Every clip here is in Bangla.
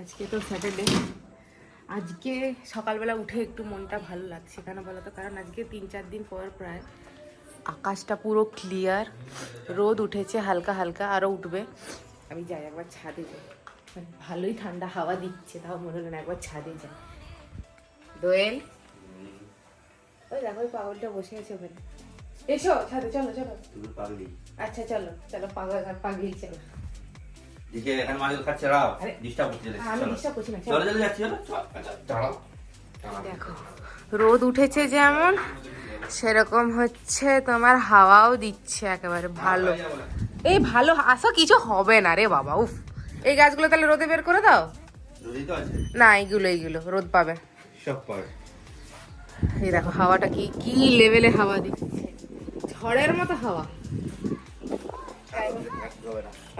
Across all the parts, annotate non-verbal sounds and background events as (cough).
আজকে তো স্যাটারডে আজকে সকালবেলা উঠে একটু মনটা ভালো লাগছে কেন বলো তো কারণ আজকে তিন চার দিন পর প্রায় আকাশটা পুরো ক্লিয়ার রোদ উঠেছে হালকা হালকা আরও উঠবে। আমি যাই একবার ছাদে যাই। মানে ভালোই ঠান্ডা হাওয়া দিচ্ছে তাও মনে হলো না একবার ছাদে যাই। দোয়েল? ওই দেখো ওই পাগলটা বসে আছে ওখানে। এসো ছাদে চলো চলো। পাগলি। আচ্ছা চলো চলো পাগল পাগলি চলো। দেখে এখানে মাছ খাচ্ছে রাও। ডিস্টার্ব করতে চলে আমি disturb করছি না, চলো। চলে। যাচ্ছি দাঁড়াও। দেখো রোদ উঠেছে যেমন সেরকম হচ্ছে তোমার হাওয়াও দিচ্ছে একেবারে ভালো। এই ভালো আসো কিছু হবে না রে বাবা উফ। এই গাছগুলো তাহলে রোদে বের করে দাও? যদি তো আছে। না এইগুলো এইগুলো রোদ পাবে। সব পাবে। এই দেখো হাওয়াটা কি কি লেভেলে হাওয়া দিচ্ছে। ঝড়ের মতো হাওয়া।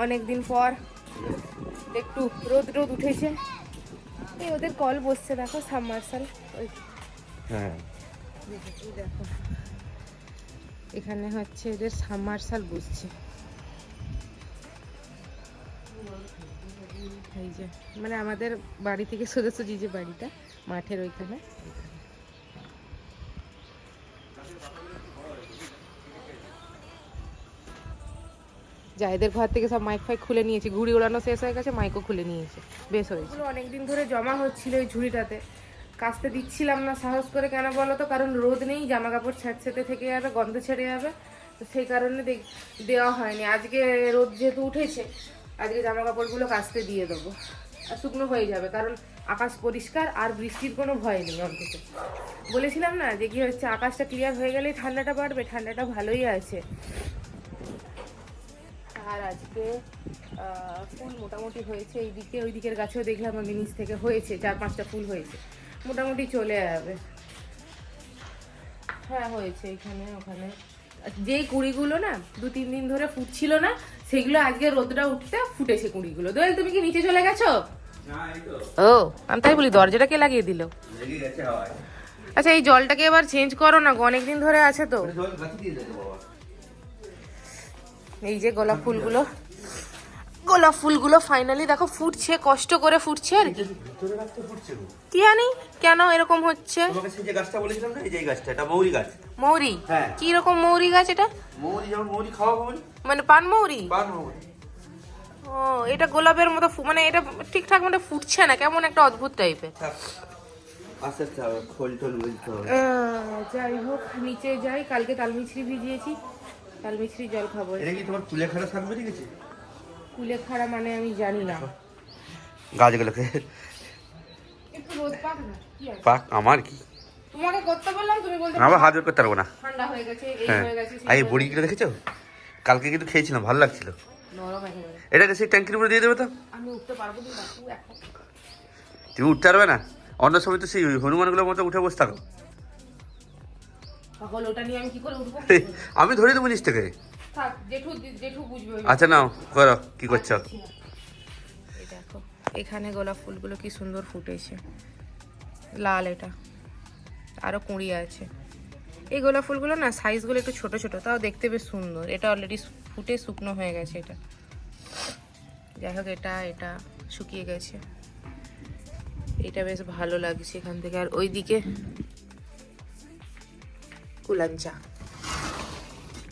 অনেকদিন পর একটু রোদ রোদ উঠেছে। এই ওদের কল বসছে দেখো সাবমার্সাল ওই হ্যাঁ। দেখো, এখানে হচ্ছে এদের সাবমার্সাল বসছে। এই যে মানে আমাদের বাড়ি থেকে সোজাসুজি যে বাড়িটা মাঠের ওইখানে। যা, এদের ঘর থেকে সব মাইক ফাইক খুলে নিয়েছে। ঘুড়ি ওড়ানো শেষ হয়ে গেছে মাইকও খুলে নিয়েছে। বেশ হয়েছে। অনেকদিন ধরে জমা হচ্ছিল ওই ঝুড়িটাতে। কাচতে দিচ্ছিলাম না, সাহস করে কেন বলো তো? কারণ রোদ নেই জামা কাপড় ছ্যাঁচতে থেকে যাবে, গন্ধ ছেড়ে যাবে। তো সেই কারণে দেওয়া হয়নি। আজকে রোদ যেহেতু উঠেছে, আজকে জামা কাপড়গুলো কাচতে দিয়ে দেবো। আর শুকনো হয়ে যাবে, কারণ আকাশ পরিষ্কার আর বৃষ্টির কোনো ভয় নেই অন্তত। বলেছিলাম না যে কি হচ্ছে, আকাশটা ক্লিয়ার হয়ে গেলেই ঠান্ডাটা বাড়বে, ঠান্ডাটা ভালোই আছে। আর আজকে ফুল মোটামুটি হয়েছে। এইদিকে ওই দিকের গাছেও দেখলাম আমি নিচ থেকে হয়েছে চার পাঁচটা ফুল হয়েছে। মোটামুটি চলে যাবে। হ্যাঁ হয়েছে এখানে ওখানে। যেই কুড়িগুলো না দু তিন দিন ধরে ফুটছিল না সেগুলো আজকে রোদটা উঠতে ফুটেছে কুড়িগুলো। দোয়েল তুমি কি নিচে চলে গেছো? ও আমি তাই বলি দরজাটা কে লাগিয়ে দিল? আচ্ছা এই জলটাকে এবার চেঞ্জ করো না অনেকদিন ধরে আছে তো। এই যে গোলাপ ফুলগুলো। গোলাপ ফুলগুলো ফাইনালি দেখো ফুটছে কষ্ট করে ফুটছে আর কি। জানি কেন এরকম হচ্ছে? তোমাকে যে গাছটা বলেছিলাম না এই যে গাছটা এটা মৌরি গাছ। মৌরি? হ্যাঁ। কি রকম মৌরি গাছ এটা? মৌরি যেমন মৌরি খাওয়া মৌরি মানে পান মৌরি? পান মৌরি। ও এটা গোলাপের মতো মানে এটা ঠিকঠাক মানে ফুটছে না কেমন একটা অদ্ভুত টাইপের যাই হোক নিচে যাই কালকে তালমিছরি ভিজিয়েছি। তালমিছরি জল খাব। এটা কি তোমার কুলে খাড়া থাকবে ঠিক আছে? কুলে খাড়া মানে আমি জানি না। গাছগুলোকে একটু রোদ পাক না পাক আমার কি? তোমাকে করতে বললাম তুমি বলতে আমার করতে পারব না। ঠান্ডা হয়ে গেছে এই হ্যাঁ। হয়ে গেছে সেই আর এই বড়িগুলো দেখেছ? কালকে কিন্তু খেয়েছিলাম ভালো লাগছিল। এটাকে সেই ট্যাঙ্কির উপরে দিয়ে দেবে তো? আমি উঠতে পারব না তুমি উঠতে পারবে না? অন্য সময় তো সেই হনুমানগুলোর মতো উঠে বসে থাকো। পাগল ওটা নিয়ে আমি কি করে উঠবো? আমি ধরে দেবো নিচ থেকে। থাক জেঠু জেঠু বুঝবে আচ্ছা নাও করো কি করছ? এই দেখো এখানে গোলাপ ফুলগুলো কি সুন্দর ফুটেছে। লাল এটা আরও কুঁড়ি আছে। এই গোলাপ ফুলগুলো না সাইজগুলো একটু ছোট ছোট তাও দেখতে বেশ সুন্দর। এটা অলরেডি ফুটে শুকনো হয়ে গেছে এটা। যাই হোক এটা এটা শুকিয়ে গেছে। এটা বেশ ভালো লাগছে এখান থেকে। আর ওইদিকে কুলাঞ্চা।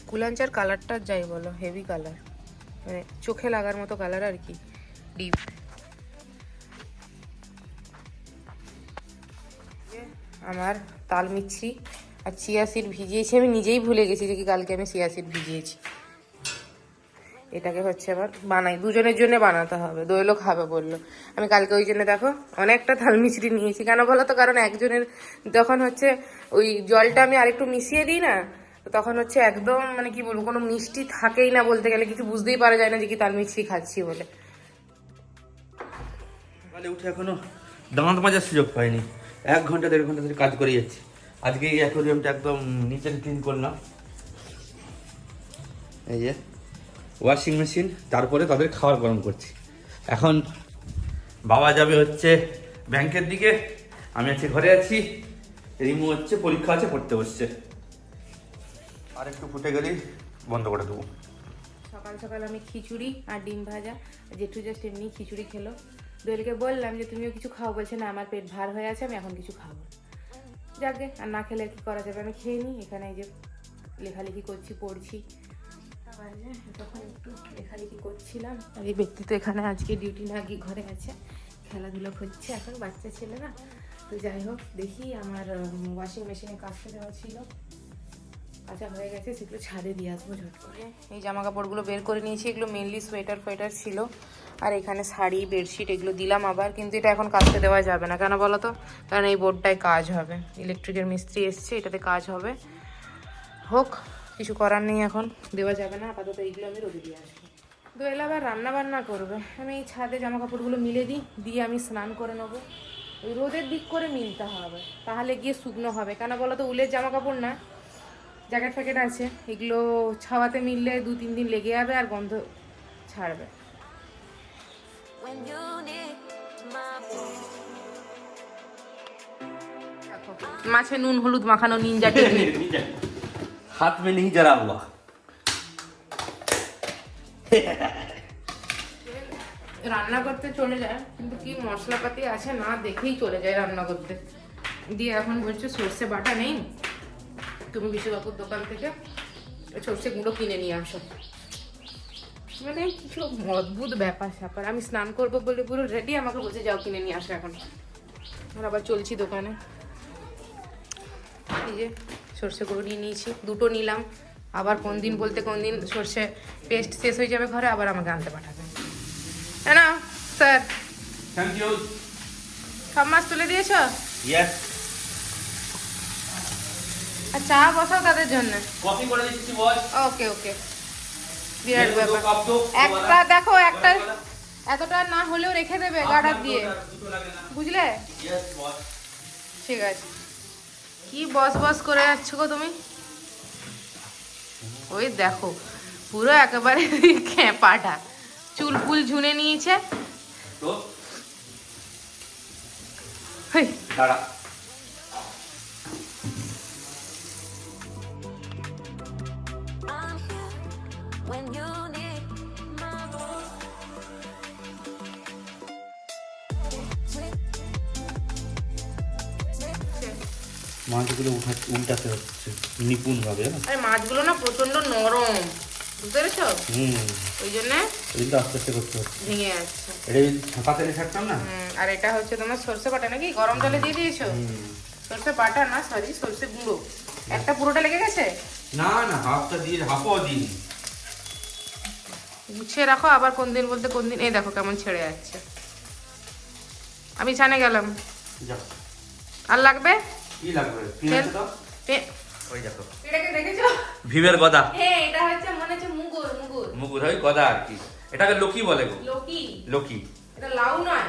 কুলাঞ্চার কালারটা যাই বলো হেভি কালার মানে চোখে লাগার মতো কালার আর কি ডিপ আমার তাল মিছরি আর চিয়া সিড ভিজিয়েছি। আমি নিজেই ভুলে গেছি যে কি কালকে আমি চিয়া সিড ভিজিয়েছি। এটাকে হচ্ছে আবার বানাই, দুজনের জন্য বানাতে হবে। দোয়েলও খাবে বলল। আমি কালকে ওই জন্য দেখো, অনেকটা তাল মিছরি নিয়েছি। কেন বলো তো? কারণ একজনের যখন হচ্ছে ওই জলটা আমি আরেকটু মিশিয়ে দিই না, তখন হচ্ছে একদম মানে কি বলব, কোনো মিষ্টি থাকেই না বলতে গেলে, কিছু বুঝতেই পারা যায় না যে কি তাল মিছরি খাচ্ছি বলে। উঠে এখনও দাঁত মাজার সুযোগ পাইনি। এক ঘণ্টা, দেড় ঘণ্টা ধরে কাজ করে যাচ্ছি। আজকে এই অ্যাকোরিয়ামটা একদম নিচে ক্লিন করলাম। এই যে। ওয়াশিং মেশিন, তারপরে তাদের খাবার গরম করছি। এখন বাবা যাবে হচ্ছে ব্যাংকের দিকে, আমি আছি ঘরে আছি, রিমু হচ্ছে পরীক্ষা আছে, পড়তে বসছে। আর একটু ফুটে গেলেই বন্ধ করে দেবো। সকাল সকাল আমি খিচুড়ি আর ডিম ভাজা জেঠু জাস্ট এমনি খিচুড়ি খেলো। দোয়েলকে বললাম যে, তুমিও কিছু খাও? বলছে, না, আমার পেট ভার হয়ে আছে, আমি এখন কিছু খাব যাকে আর না খেলে কি করা যাবে? আমি খেয়ে নিই, এখানে এই যে লেখালেখি করছি, পড়ছি। বাজে, তখন একটু লেখালেখি করছিলাম। আর এই ব্যক্তি তো এখানে আজকে ডিউটি না গিয়ে ঘরে আছে খেলাধুলো করছে এখন বাচ্চা ছেলে না। তো যাই হোক দেখি আমার ওয়াশিং মেশিনে কাচতে দেওয়া ছিল। কাঁচা হয়ে গেছে সেগুলো ছাদে দিয়ে আসব এই জামা কাপড়গুলো বের করে নিয়েছি এগুলো মেনলি সোয়েটার ফোয়েটার ছিল। আর এখানে শাড়ি বেডশিট এগুলো দিলাম আবার কিন্তু এটা এখন কাচতে দেওয়া যাবে না। কেন বলো তো? কারণ এই বোর্ডটায় কাজ হবে। ইলেকট্রিকের মিস্ত্রি এসছে এটাতে কাজ হবে। হোক কিছু করার নেই এখন। দেওয়া যাবে না আপাতত এইগুলো আমি রোদে দিয়ে আসব। দোয়েল আবার রান্না বান্না করবে। আমি এই ছাদে জামা কাপড়গুলো মিলে দিই দিয়ে আমি স্নান করে নেব। ওই রোদের দিক করে মিলতে হবে তাহলে গিয়ে শুকনো হবে। কেন বলো তো উলের জামা কাপড় না জ্যাকেট ফ্যাকেট আছে। এগুলো ছাওয়াতে মিললে দু তিন দিন লেগে যাবে আর গন্ধ ছাড়বে। মাছে নুন হলুদ মাখানো নিনজা (laughs) টেকনিক हाथ में नहीं जरा हुआ রান্না করতে চলে যায় কিন্তু কি মশলাপাতি আছে না দেখেই চলে যায় রান্না করতে দিয়ে এখন বলছে সর্ষে বাটা নেই তুমি বিশ্ববাবুর দোকান থেকে সর্ষে গুঁড়ো কিনে নিয়ে আসো মানে কিছু অদ্ভুত ব্যাপার স্যাপার আমি স্নান করবো বলে পুরো রেডি আমাকে বলছে যাও কিনে নিয়ে আসো এখন আর আবার চলছি দোকানে এই যে সর্ষে গুঁড়ো নিয়ে নিয়েছি দুটো নিলাম। আবার কোন দিন বলতে কোন দিন সর্ষে পেস্ট শেষ হয়ে যাবে ঘরে আবার আমাকে আনতে পাঠাবে। না স্যার? থ্যাংক ইউ সব মাছ তুলে দিয়েছ? আর চা বসাও তাদের জন্য। কফি করে দিচ্ছি বস। ওকে ওকে বিরাট ব্যাপার। একটা দেখো একটা এতটা না হলেও রেখে দেবে গাডার দিয়ে। বুঝলে? ঠিক আছে। কি বস বস করে যাচ্ছ গো তুমি? ওই দেখো পুরো একেবারে (laughs) পাটা চুল ফুল ঝুনে নিয়েছে। তো? দাঁড়া। মাছগুলো উঠা উল্টাতে হচ্ছে নিপুণ ভাবে আরে মাছগুলো না প্রচণ্ড নরম বুঝতে পেরেছ? হুম। ওই জন্য কিন্তু আস্তে আস্তে করতে হচ্ছে। ভেঙে যাচ্ছে। এটা যদি তেলে ছাড়তাম না? আর এটা হচ্ছে তোমার সর্ষে বাটা নাকি? গরম জলে দিয়ে দিয়েছ। সর্ষে বাটা না সরি সর্ষে গুঁড়ো। একটা পুরোটা লেগে গেছে? না না হাফটা দিয়ে হাফও দিন গুছিয়ে রাখো আবার কোন দিন বলতে কোন দিন এই দেখো কেমন ছেড়ে যাচ্ছে। আমি ছানে গেলাম। আর লাগবে? কি লাগবে? কি তেল? আছে তো? পে- ওই দেখো। এটাকে দেখেছ? ভিভের গদা। হ্যাঁ এটা হচ্ছে মনে হচ্ছে মুগুর মুগুর। মুগুর হয় গদা আর কি। এটাকে লকি বলে গো। লকি। লকি। এটা লাউ নয়।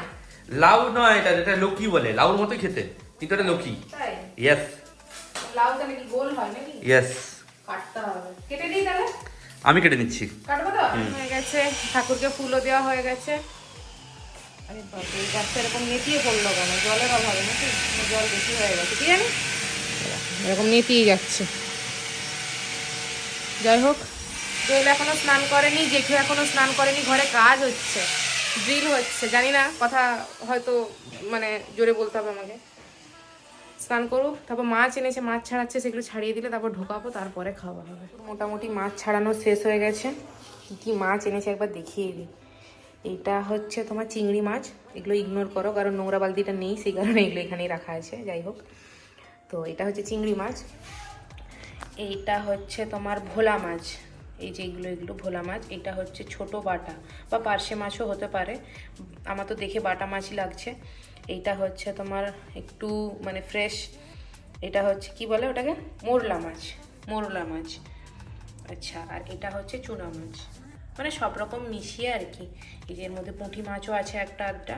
লাউ নয় এটা এটা লকি বলে। লাউর মতোই খেতে। কিন্তু এটা লকি। তাই? ইয়েস লাউ তাহলে কি গোল হয় নাকি? ইয়েস কাটতে হবে। কেটে দিই তাহলে? আমি কেটে নিচ্ছি। কাটবো তো? হয়ে গেছে। ঠাকুরকে ফুলও দেওয়া হয়ে গেছে। আরে বাবা এই গাছটা এরকম নেতিয়ে পড়ল কেন? জলের অভাবে নাকি? না জল বেশি হয়ে গেছে। কি জানি এরকম নেতিয়ে যাচ্ছে। যাই হোক। দোয়েল এখনও স্নান করেনি জেঠু এখনও স্নান করেনি ঘরে কাজ হচ্ছে ড্রিল হচ্ছে। জানি না কথা হয়তো মানে জোরে বলতে হবে আমাকে। স্নান করুক তারপর মাছ এনেছে মাছ ছাড়াচ্ছে সেগুলো ছাড়িয়ে দিলে তারপর ঢোকাবো তারপরে খাওয়া হবে। মোটামুটি মাছ ছাড়ানো শেষ হয়ে গেছে। কী কী মাছ এনেছে একবার দেখিয়ে দিই। এইটা হচ্ছে তোমার চিংড়ি মাছ। এগুলো ইগনোর করো, কারণ নোংরা বালতিটা নেই, সেই কারণে এগুলো এখানেই রাখা আছে, যাই হোক। তো এটা হচ্ছে চিংড়ি মাছ। এইটা হচ্ছে তোমার ভোলা মাছ। এই যে এগুলো এগুলো ভোলা মাছ। এটা হচ্ছে ছোট বাটা বা পার্শে মাছও হতে পারে। আমার তো দেখে বাটা মাছই লাগছে। এইটা হচ্ছে তোমার একটু মানে ফ্রেশ এটা হচ্ছে, কি বলে ওটাকে? মোরলা মাছ। মোরলা মাছ। আচ্ছা আর এটা হচ্ছে চুনা মাছ। মানে সব রকম মিশিয়ে আর কি। এই যে এর মধ্যে পুঁটি মাছও আছে একটা আধটা।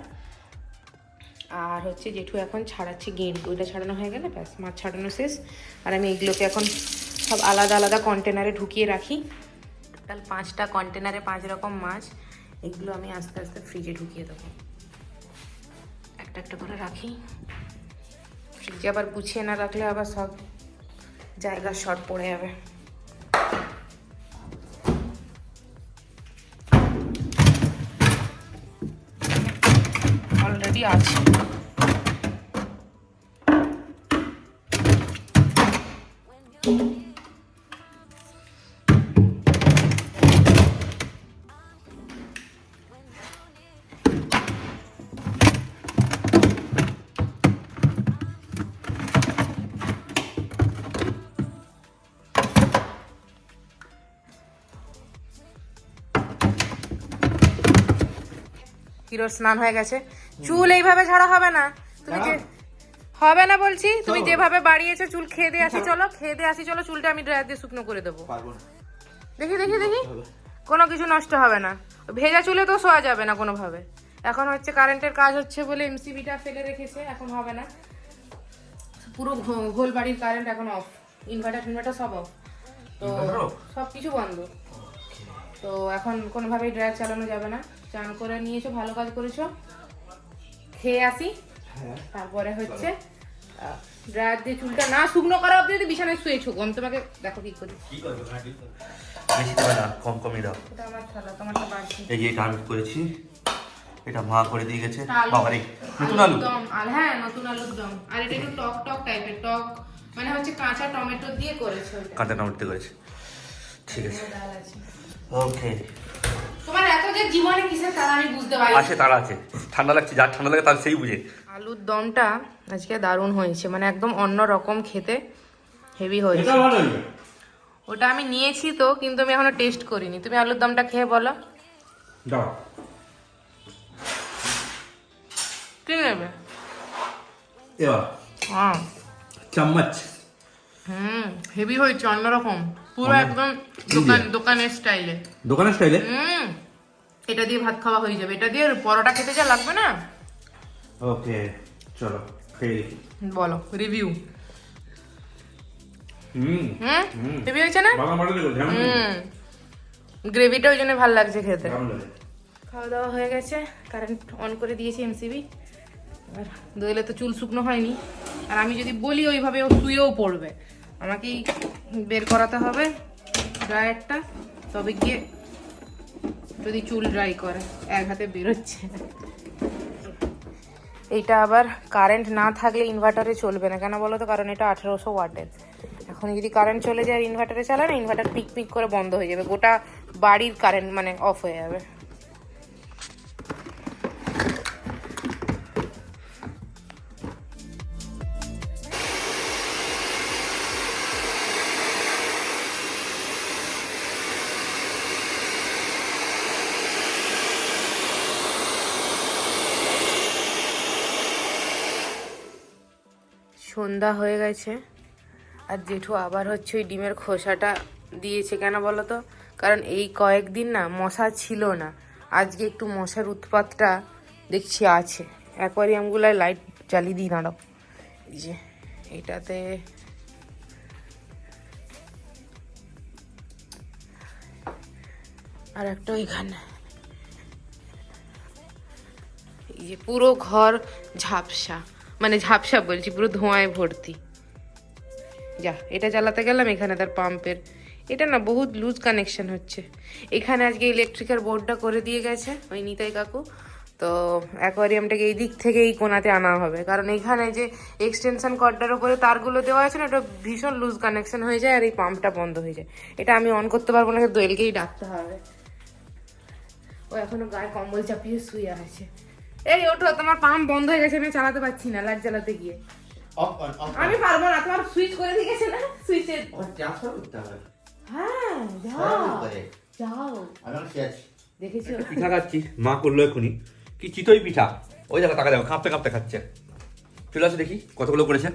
আর হচ্ছে জেঠু এখন ছাড়াচ্ছে গেন্ড ওইটা ছাড়ানো হয়ে গেলে ব্যাস, মাছ ছাড়ানো শেষ। আর আমি এগুলোকে এখন সব আলাদা আলাদা কন্টেনারে ঢুকিয়ে রাখি। টোটাল পাঁচটা কন্টেনারে পাঁচ রকম মাছ। এগুলো আমি আস্তে আস্তে ফ্রিজে ঢুকিয়ে দেবো। একটা একটা করে রাখি। ফ্রিজে আবার গুছিয়ে না রাখলে আবার সব জায়গা শর্ট পড়ে যাবে। অলরেডি আছে হিরোর স্নান হয়ে গেছে। চুল এইভাবে ঝাড়া হবে না। তুমি যে হবে না বলছি তুমি যেভাবে বাড়িয়েছো চুল খেয়ে দিয়ে আসি চলো খেয়ে দিয়ে আসি চলো চুলটা আমি ড্রায়ার দিয়ে শুকনো করে দেবো। দেখি দেখি দেখি। কোনো কিছু নষ্ট হবে না। ভেজা চুলে তো শোয়া যাবে না কোনোভাবে। এখন হচ্ছে কারেন্টের কাজ হচ্ছে বলে এমসিবিটা ফেলে রেখেছে এখন হবে না। পুরো ঘোল বাড়ির কারেন্ট এখন অফ ইনভার্টার ইনভার্টার সব অফ তো সব কিছু বন্ধ। তো এখন কোনোভাবেই ড্রায়ার চালানো যাবে না। চান করে নিয়েছো ভালো কাজ করেছ। খেয়ে আসি। হ্যাঁ। তারপরে হচ্ছে ড্রায়ার দিয়ে চুলটা না শুকনো করা অব্দি যদি বিছানায় শুয়েছো আমি তোমাকে দেখো কি করি। বেশি দেবে না কম কমই দাও। এটা আমার থালা তোমারটা বাড়ছি এই যে এটা আমি করেছি এটা মা করে দিয়ে গেছে। আলু। বাবারে নতুন আলু? দম আর হ্যাঁ নতুন আলুর দম। আর এটা একটু টক টক টাইপের টক মানে হচ্ছে কাঁচা টমেটো দিয়ে করেছে কাঁচা টমেটো করেছে। ঠিক আছে। ওকে তোমার এত যে জীবনে কিসের তারা আমি বুঝতে পারি পাশে তারা আছে। ঠান্ডা লাগছে যার ঠান্ডা লাগে তার সেই বুঝে। আলুর দমটা আজকে দারুণ হয়েছে মানে একদম অন্য রকম খেতে হেভি হয়েছে। হয়েছে? ওটা আমি নিয়েছি তো কিন্তু আমি এখনও টেস্ট করিনি। তুমি আলুর দমটা খেয়ে বলো। দাও। কি নেবে? এবার। হ্যাঁ। চামচ। হুম হেভি হয়েছে অন্যরকম। পুরো একদম দোকান দোকানের স্টাইলে দোকানের স্টাইলে হুম। এটা দিয়ে ভাত খাওয়া হয়ে যাবে। এটা দিয়ে পরোটা খেতে যা লাগবে না? ওকে চলো খেয়ে বলো রিভিউ হুম। হেভি হয়েছে না? হুম। গ্রেভিটা ওই জন্য ভালো লাগছে খেতে। খাওয়া দাওয়া হয়ে গেছে কারেন্ট অন করে দিয়েছি এমসিবি আর দইলে তো চুল শুকনো হয়নি। আর আমি যদি বলি ওইভাবে ও শুয়েও পড়বে। আমাকেই বের করাতে হবে ড্রায়ারটা তবে গিয়ে যদি চুল ড্রাই করে, এক হাতে বেরোচ্ছে। এইটা আবার কারেন্ট না থাকলে ইনভার্টারে চলবে না। কেন বলো তো? কারণ এটা আঠেরোশো ওয়াটের। এখন যদি কারেন্ট চলে যায় ইনভার্টারে চালায় না ইনভার্টার পিক পিক করে বন্ধ হয়ে যাবে। গোটা বাড়ির কারেন্ট মানে অফ হয়ে যাবে। সন্ধ্যা হয়ে গেছে। আর জেঠু আবার হচ্ছে ওই ডিমের খোসাটা দিয়েছে কেন বলো তো কারণ এই কয়েকদিন না মশা ছিল না। আজকে একটু মশার উৎপাতটা দেখছি আছে। অ্যাকোয়ারিয়ামগুলোয় লাইট জ্বালিয়ে দিই, দাঁড়াও। যে, এটাতে আর একটা ওইখানে। এই যে পুরো ঘর ঝাপসা। মানে ঝাপসা বলছি, পুরো ধোঁয়ায় ভর্তি। যা, এটা চালাতে গেলাম, এখানে তার পাম্পের। এটা না বহুত লুজ কানেকশন হচ্ছে। এখানে আজকে ইলেকট্রিকের বোর্ডটা করে দিয়ে গেছে, ওই নিতাই কাকু। তো অ্যাকোয়ারিয়ামটাকে এই দিক থেকে এই কোনাতে আনা হবে। কারণ এখানে যে এক্সটেনশন কর্ডটার উপরে তারগুলো দেওয়া আছে না, ওটা ভীষণ লুজ কানেকশন হয়ে যায় আর এই পাম্পটা বন্ধ হয়ে যায়। এটা আমি অন করতে পারব না দোয়েলকেই ডাকতে হবে। ও এখনও গায়ে কম্বল চাপিয়ে শুয়ে আছে। এই ওঠো তোমার পাম্প বন্ধ হয়ে গেছে আমি চালাতে পারছি না লাইট জ্বালাতে গিয়ে। অফ অন অফ আমি পারব না তোমার সুইচ করে দিয়ে গেছে না? সুইচের হ্যাঁ যাও। যাও দেখেছ? পিঠা খাচ্ছি মা করল এখনই কি চিতই পিঠা? ওই দেখো টাকা দেখো কাঁপতে কাঁপতে খাচ্ছে। চলে আসে দেখি কতগুলো করেছে?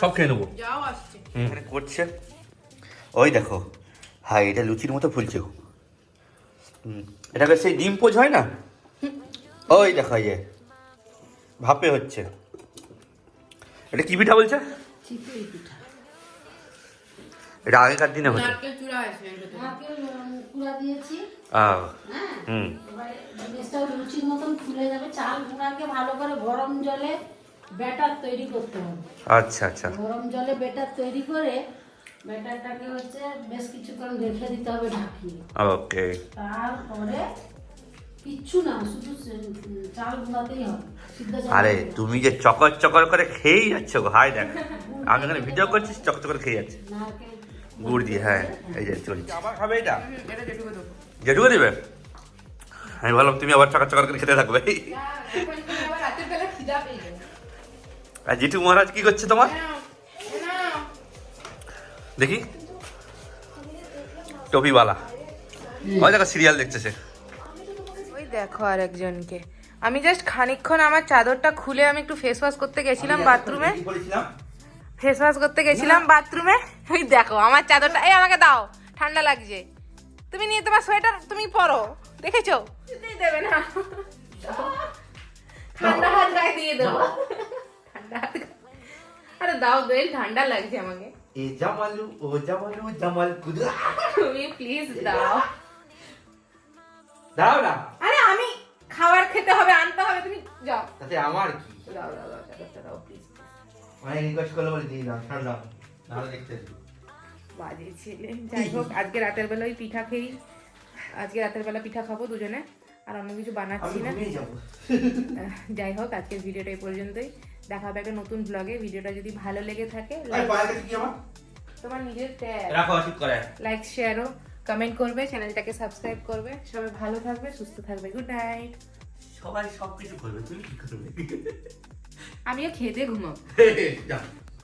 সব খেয়ে নেব। এখানে করছে। ওই দেখো হাই এটা লুচির মতো ফুলছে এটা বেশ সেই ডিম পোজ হয় না? ওই দেখো এই যে। ভাপে হচ্ছে। এটা কি পিঠা বলছে? এটা আগেকার দিনে হতো হ্যাঁ? হুম। এবারে মতন ফুলে যাবে। চাল গুঁড়াকে ভালো করে গরম জলে ব্যাটার তৈরি করতে হবে। আচ্ছা আচ্ছা। গরম জলে ব্যাটার তৈরি করে ব্যাটারটাকে হচ্ছে বেশ কিছুক্ষণ রেখে দিতে হবে ঢাকিয়ে। ওকে। তারপরে কিচ্ছু না শুধু চাল গুঁড়াতেই হবে আরে তুমি যে চকর চকর করে খেয়েই যাচ্ছ গো হাই দেখ। আমি এখানে ভিডিও করছি চকর চকর খেয়ে যাচ্ছে। গুড় দিয়ে হ্যাঁ এই যে চলছে। আবার খাবে এটা? যেটুকু দেবো। আমি ভাবলাম তুমি আবার চকর চকর করে খেতে থাকবে। আর জিটু মহারাজ কি করছে তোমার। দেখি। টপিওয়ালা। ওই দেখো সিরিয়াল দেখছে সে। ওই দেখো আর একজনকে। আমি জাস্ট খানিকক্ষণ আমার চাদরটা খুলে আমি একটু ফেস ওয়াশ করতে গেছিলাম বাথরুমে ফেস ওয়াশ করতে গেছিলাম বাথরুমে ওই দেখো আমার চাদরটা এই আমাকে দাও ঠান্ডা লাগছে। তুমি নিয়ে তোমার সোয়েটার তুমি পরো দেখেছ? দেবে না। ঠান্ডা হাত গায়ে দিয়ে দেবো। ঠান্ডা হাত আরে দাও দোয়েল ঠান্ডা লাগছে আমাকে। এ জামালু ও জামালু জামাল কুদু তুমি প্লিজ দাও। দাও না। আরে আমি খাবার খেতে হবে আনতে হবে তুমি যাও। তাতে আমার কি? দাও দাও দাও দাও প্লিজ অনেক রিকোয়েস্ট করলে বলে দিয়ে দাও নাহলে দেখতে বাজে ছেলে যাই হোক আজকে রাতের বেলা ওই পিঠা খেয়েই আজকে রাতের বেলা পিঠা খাব দুজনে আর অন্য কিছু বানাচ্ছি না। যাই হোক আজকের ভিডিওটা এই পর্যন্তই। দেখা হবে একটা নতুন ব্লগে ভিডিওটা যদি ভালো লেগে থাকে তোমার নিজের লাইক শেয়ারও কমেন্ট করবে চ্যানেলটাকে সাবস্ক্রাইব করবে। সবাই ভালো থাকবে সুস্থ থাকবে। গুড নাইট সবাই সব কিছু করবে তুমি কি করবে? আমিও খেতে ঘুমাবো। (laughs)